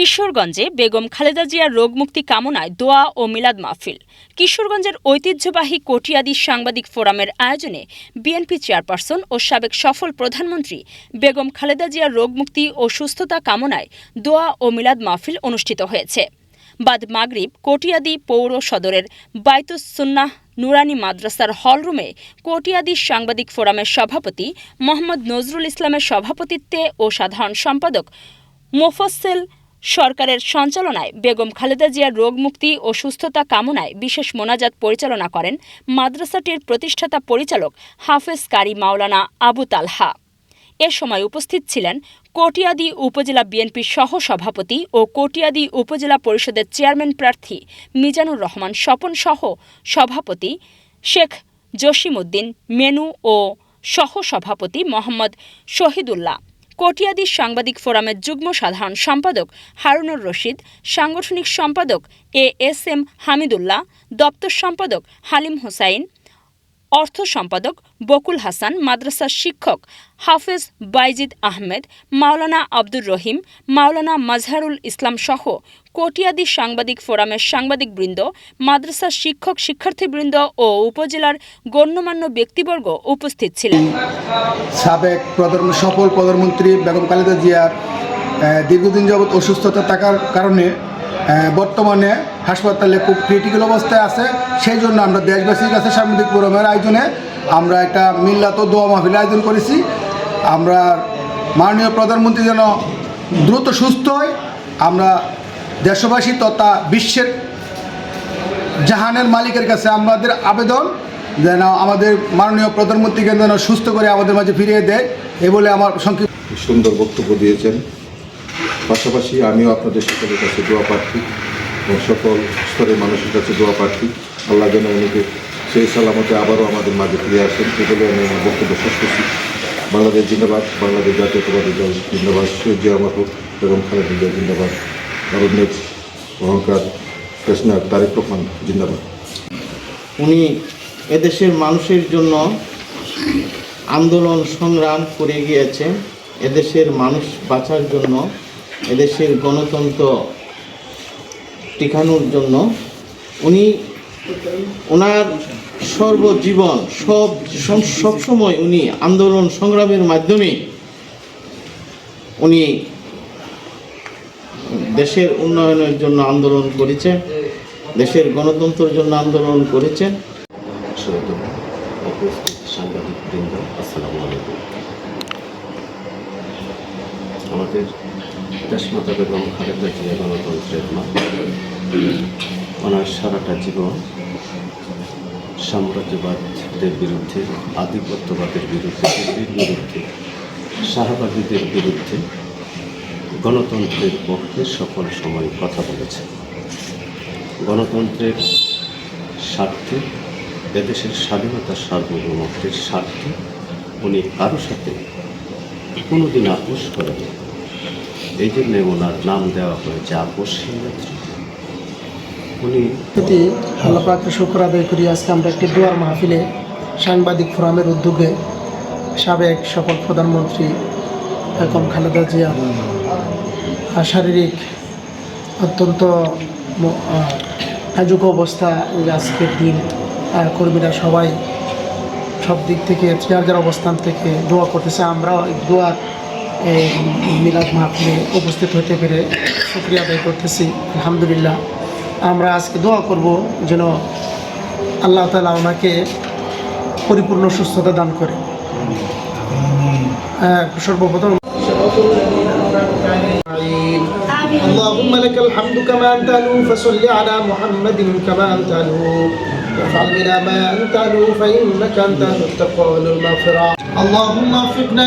কিশোরগঞ্জে বেগম খালেদা জিয়ার রোগমুক্তি কামনায় দোয়া ও মিলাদ মাহফিল। কিশোরগঞ্জের ঐতিহ্যবাহী কটিয়াদি সাংবাদিক ফোরামের আয়োজনে বিএনপি চেয়ারপারসন ও সাবেক সফল প্রধানমন্ত্রী বেগম খালেদা জিয়ার রোগমুক্তি ও সুস্থতা কামনায় দোয়া ও মিলাদ মাহফিল অনুষ্ঠিত হয়েছে। বাদ মাগরিব, কটিয়াদি পৌর সদরের বাইতুস সুন্নাহ নুরানি মাদ্রাসার হলরুমে কটিয়াদি সাংবাদিক ফোরামের সভাপতি মোহাম্মদ নজরুল ইসলামের সভাপতিত্বে ও সাধারণ সম্পাদক মোফস্সেল সরকারের সঞ্চালনায় বেগম খালেদা জিয়ার রোগমুক্তি ও সুস্থতা কামনায় বিশেষ মোনাজাত পরিচালনা করেন মাদ্রাসাটির প্রতিষ্ঠাতা পরিচালক হাফেজ কারি মাওলানা আবু তালহা। এ সময় উপস্থিত ছিলেন কটিয়াদি উপজেলা বিএনপির সহ সভাপতি ও কটিয়াদি উপজেলা পরিষদের চেয়ারম্যান প্রার্থী মিজানুর রহমান স্বপন সহ সভাপতি শেখ জসিমউদ্দিন, মেনু ও সহ সভাপতি মোহাম্মদ শহীদুল্লাহ। কটিয়াদি সাংবাদিক ফোরামের যুগ্ম সাধারণ সম্পাদক হারুনুর রশিদ, সাংগঠনিক সম্পাদক এ এস এম হামিদুল্লাহ, দপ্তর সম্পাদক হালিম হোসাইন অর্থ সম্পাদক বকুল হাসান মাদ্রাসার শিক্ষক হাফেজ বাইজিদ আহমেদ, মাওলানা আব্দুর রহিম, মাওলানা মাজহারুল ইসলাম সহ কটিয়াদি সাংবাদিক ফোরামের সাংবাদিকবৃন্দ মাদ্রাসার শিক্ষক শিক্ষার্থীবৃন্দ ও উপজেলার গণ্যমান্য ব্যক্তিবর্গ উপস্থিত ছিলেন। সাবেক সফল প্রধানমন্ত্রী বেগম খালেদা জিয়ার দীর্ঘদিন যাবৎ অসুস্থতা থাকার কারণে বর্তমানে হাসপাতালে খুব ক্রিটিক্যাল অবস্থায় আছে। সেই জন্য আমরা দেশবাসীর কাছে সাংবাদিক ফোরামের আয়োজনে আমরা একটা মিল্লাত দোয়া মাহফিল আয়োজন করেছি। আমরা মাননীয় প্রধানমন্ত্রী যেন দ্রুত সুস্থ হয়। আমরা দেশবাসী তথা বিশ্বের জাহানের মালিকের কাছে আমাদের আবেদন, যেন আমাদের মাননীয় প্রধানমন্ত্রীকে যেন সুস্থ করে আমাদের মাঝে ফিরিয়ে দেয়। এ বলে আমার সংক্ষিপ্ত সুন্দর বক্তব্য দিয়েছেন। পাশাপাশি আমিও আপনাদের সকলের কাছে দোয়া প্রার্থী। সকল স্তরের মানুষের কাছে দোয়া প্রার্থী আল্লাহ যেন উনিকে সেই সালামতে আবারও আমাদের মাঝে ফিরে আসেন। বলে আমি আমার বক্তব্য শেষ করছি। বাংলাদেশ জিন্দাবাদ, বাংলাদেশ জাতীয়তাবাদী দল জিন্দাবাদ সৈয়দ জিয়া মাহবুব এবং খালেদা জিয়া জিন্দাবাদ অরণ্যের অহংকার, কৃষ্ণার তারেক রহমান জিন্দাবাদ। উনি এদেশের মানুষের জন্য আন্দোলন সংগ্রাম করে গিয়েছেন। এদেশের মানুষ বাঁচার জন্য এদেশের গণতন্ত্র টিকানোর জন্য উনি ওনার সর্বজীবন, সব সব- সবসময় উনি আন্দোলন সংগ্রামের মাধ্যমে উনি দেশের উন্নয়নের জন্য আন্দোলন করেছেন, দেশের গণতন্ত্রের জন্য আন্দোলন করেছেন। সাংবাদিক বৃন্দ, আসসালামু আলাইকুম। আমাদের দেশমাতা বেগম খালেদা জিয়া গণতন্ত্রের মা ওনার সারাটা জীবন সাম্রাজ্যবাদের বিরুদ্ধে, আধিপত্যবাদের বিরুদ্ধে বিরুদ্ধে, শাহবাগীদের বিরুদ্ধে গণতন্ত্রের পক্ষে সকল সময় কথা বলেছে। গণতন্ত্রের স্বার্থে, এদেশের স্বাধীনতার সার্বভৌমত্বের স্বার্থে উনি কারও সাথে কোনোদিন আপোষ করেন এই জন্যে ওনার নাম দেওয়া হয়েছে আপোষহীন নেত্রী উনি প্রতি আল্লাহ পাকের শুক্র আদায় করি, আজকে আমরা একটি দোয়ার মাহফিলে সাংবাদিক ফোরামের উদ্যোগে সাবেক সফল প্রধানমন্ত্রী বেগম খালেদা জিয়া শারীরিক অত্যন্ত নাজুক অবস্থা আজকের দিন। কর্মীরা সবাই সব দিক থেকে যার যার অবস্থান থেকে দোয়া করতেছে। আমরাও দোয়ার এই মিলাদ মাহফিলে উপস্থিত হতে পেরে শুক্রিয়া আদায় করতেছি আলহামদুলিল্লাহ আমরা আজকে দোয়া করব যেন আল্লাহ তালা ওনাকে পরিপূর্ণ সুস্থতা দান করে আহ, সর্বপ্রথম اللهم لك الحمد كما أنت ألو فصل على محمد كما أنت ألو وافعل بنا ما أنت ألو فإنك أنت أهل التقوى والمغفرة اللهم وفقنا